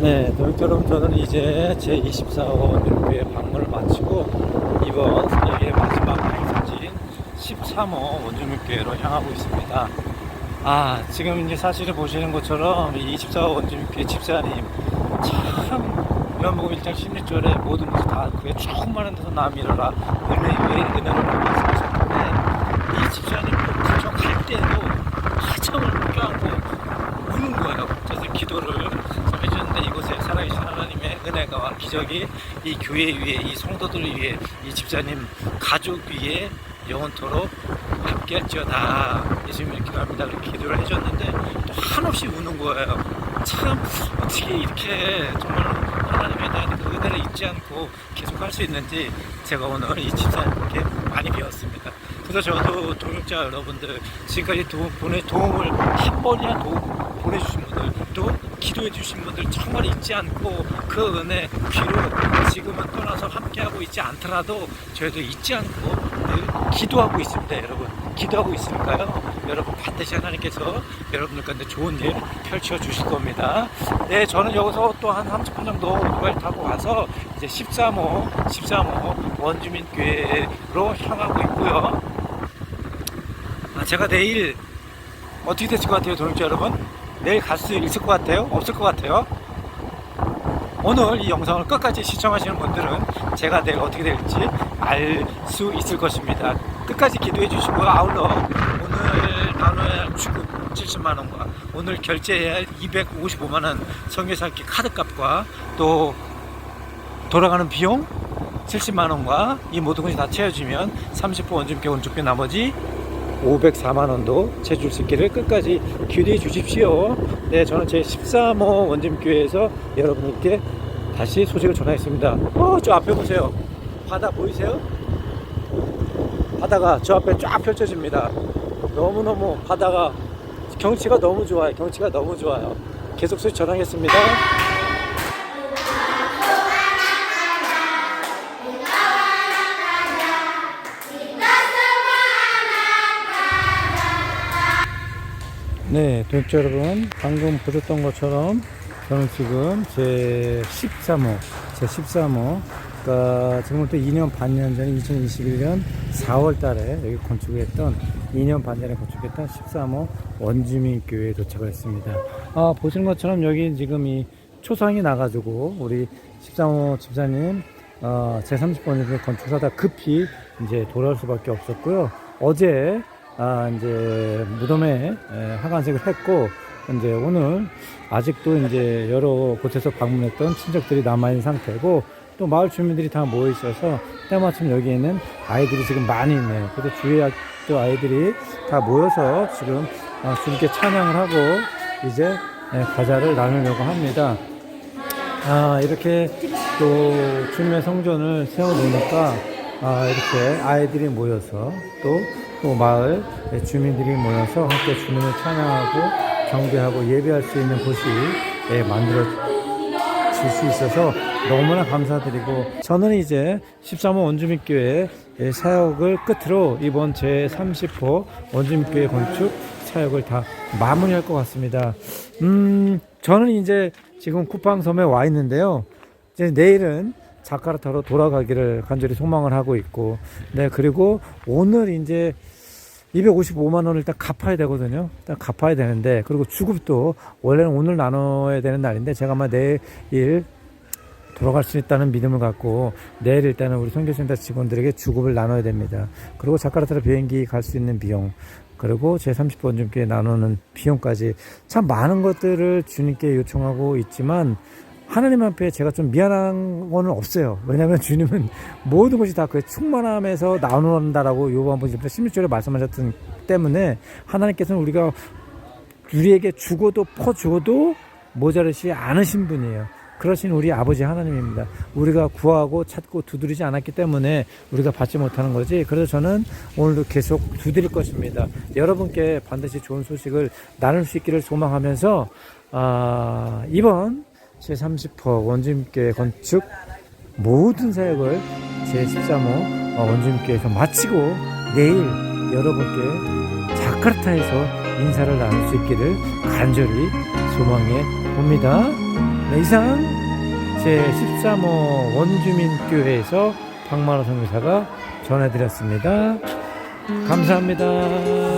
네, 도육처럼 저는 이제 제24호 이렇게 방문을 마치고 이번 여기의 마지막 행사지인 13호 원주민교회로 향하고 있습니다. 아, 지금 이제 사실을 보시는 것처럼 이 24호 원주민교회 집사님 참 요한복음 1장 16절에 모든 것을 다 그의 조그마한 데서 남이러라 은혜 위에 은혜를 말씀하셨는데 이 집사님 가져갈 때도 한참을 껴안고 우는 거예요. 그래서 기도를 좀 해주는데 이곳에 살아계신 하나님의 은혜가 기적이 이 교회 위에 이 성도들 위에 이 집사님 가족 위에 영원토록 함께 할지어다. 예수님을 기도합니다. 이렇게 기도를 해줬는데 또 한없이 우는 거예요. 참 어떻게 이렇게 정말 하나님에 대한 그 은혜를 잊지 않고 계속 할 수 있는지 제가 오늘 이 집사님께 많이 배웠습니다. 그래서 저도 동역자 여러분들 지금까지 도움, 보내, 도움을 한 번이나 도움 보내주신 분들 또 기도해 주신 분들 정말 잊지 않고 그 은혜 비록 지금은 떠나서 함께하고 있지 않더라도 저희도 잊지 않고 늘 기도하고 있습니다 여러분. 기도하고 있으니까요? 여러분 반드시 하나님께서 여러분들 가운데 좋은 일 펼쳐 주실 겁니다. 네 저는 여기서 또 한 30분 정도 오토바이 타고 가서 이제 13호 13호 원주민교회로 향하고 있고요. 아, 제가 내일 어떻게 됐을 것 같아요, 동역자 여러분? 내일 갈 수 있을 것 같아요? 없을 것 같아요? 오늘 이 영상을 끝까지 시청하시는 분들은 제가 내일 어떻게 될지 알 수 있을 것입니다. 끝까지 기도해 주시고 아울러 오늘 나눠야 할 주급 70만원과 오늘 결제해야 할 255만원 성교사기 카드값과 또 돌아가는 비용 70만원과 이 모든 것이 다 채워지면 30분 원주민께 원주민 나머지 504만 원도 채줄 수 있기를 끝까지 기대해 주십시오. 네, 저는 제 13호 원점교회에서 여러분께 다시 소식을 전하겠습니다. 어, 저 앞에 보세요. 바다 보이세요? 바다가 저 앞에 쫙 펼쳐집니다. 너무너무 바다가 경치가 너무 좋아요. 경치가 너무 좋아요. 계속 소식 전하겠습니다. 네, 동역자 여러분, 방금 보셨던 것처럼 저는 지금 제 13호, 제 13호, 그러니까 지금부터 2년 반년 전인 2021년 4월 달에 여기 건축했던 2년 반 전에 건축했던 13호 원주민 교회에 도착을 했습니다. 아, 보시는 것처럼 여기 지금 이 초상이 나가지고 우리 13호 집사님 어, 제 30번 건축사다 급히 이제 돌아올 수밖에 없었고요. 어제 아, 이제 무덤에 에, 하관색을 했고 이제 오늘 아직도 이제 여러 곳에서 방문했던 친척들이 남아있는 상태고 또 마을 주민들이 다 모여 있어서 때마침 여기에는 아이들이 지금 많이 있네요. 그래서 주위 학교 아이들이 다 모여서 지금 어, 주님께 찬양을 하고 이제 에, 과자를 나누려고 합니다. 아, 이렇게 또 주님의 성전을 세워놓으니까 아, 이렇게 아이들이 모여서 또, 또 마을 주민들이 모여서 함께 주님을 찬양하고 경배하고 예배할 수 있는 곳이 예, 만들어질 수 있어서 너무나 감사드리고 저는 이제 13호 원주민교회 예, 사역을 끝으로 이번 제 30호 원주민교회 건축 사역을 다 마무리할 것 같습니다. 음, 저는 이제 지금 쿠팡섬에 와 있는데요. 이제 내일은 자카르타로 돌아가기를 간절히 소망을 하고 있고, 네, 그리고 오늘 이제 255만 원을 일단 갚아야 되거든요. 일단 갚아야 되는데, 그리고 주급도 원래는 오늘 나눠야 되는 날인데, 제가 아마 내일 돌아갈 수 있다는 믿음을 갖고 내일 일단은 우리 선교센터 직원들에게 주급을 나눠야 됩니다. 그리고 자카르타로 비행기 갈 수 있는 비용, 그리고 제 30번 주께 나누는 비용까지 참 많은 것들을 주님께 요청하고 있지만 하나님 앞에 제가 좀 미안한 거는 없어요. 왜냐하면 주님은 모든 것이 다 그 충만함에서 나눈다라고 요한복음 16절에 말씀하셨기 때문에 하나님께서는 우리가 우리에게 주고도 퍼주어도 모자르지 않으신 분이에요. 그러신 우리 아버지 하나님입니다. 우리가 구하고 찾고 두드리지 않았기 때문에 우리가 받지 못하는 거지. 그래서 저는 오늘도 계속 두드릴 것입니다. 여러분께 반드시 좋은 소식을 나눌 수 있기를 소망하면서 아, 이번 제30호 원주민교회 건축 모든 사역을 제13호 원주민교회에서 마치고 내일 여러분께 자카르타에서 인사를 나눌 수 있기를 간절히 소망해 봅니다. 네, 이상 제 13호 원주민교회에서 박만호 선교사가 전해드렸습니다. 감사합니다.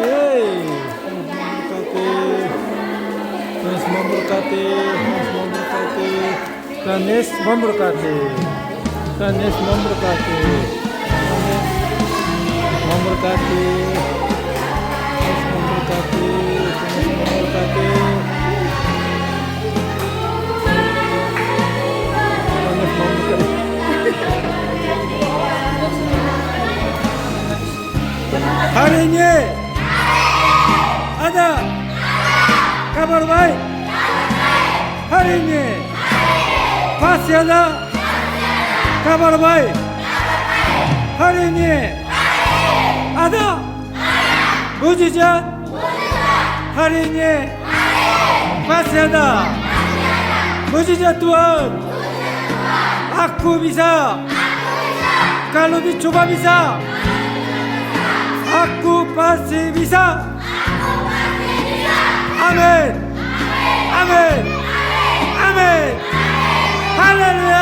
Yeay. Memberkati. Yesus memberkati. Yesus memberkati. Dan Yesus memberkati. Dan Yesus memberkati. Memberkati. Memberkati. Yesus memberkati. Hari ini दादा कमर भाई हरिंगे फासियादा कमर 무지전 할인이 마세다 무지전 또한. 아쿠비사. 칼로비 초밥비사. 아쿠파시비사. አሜን አሜን አሜን ሃሌሉያ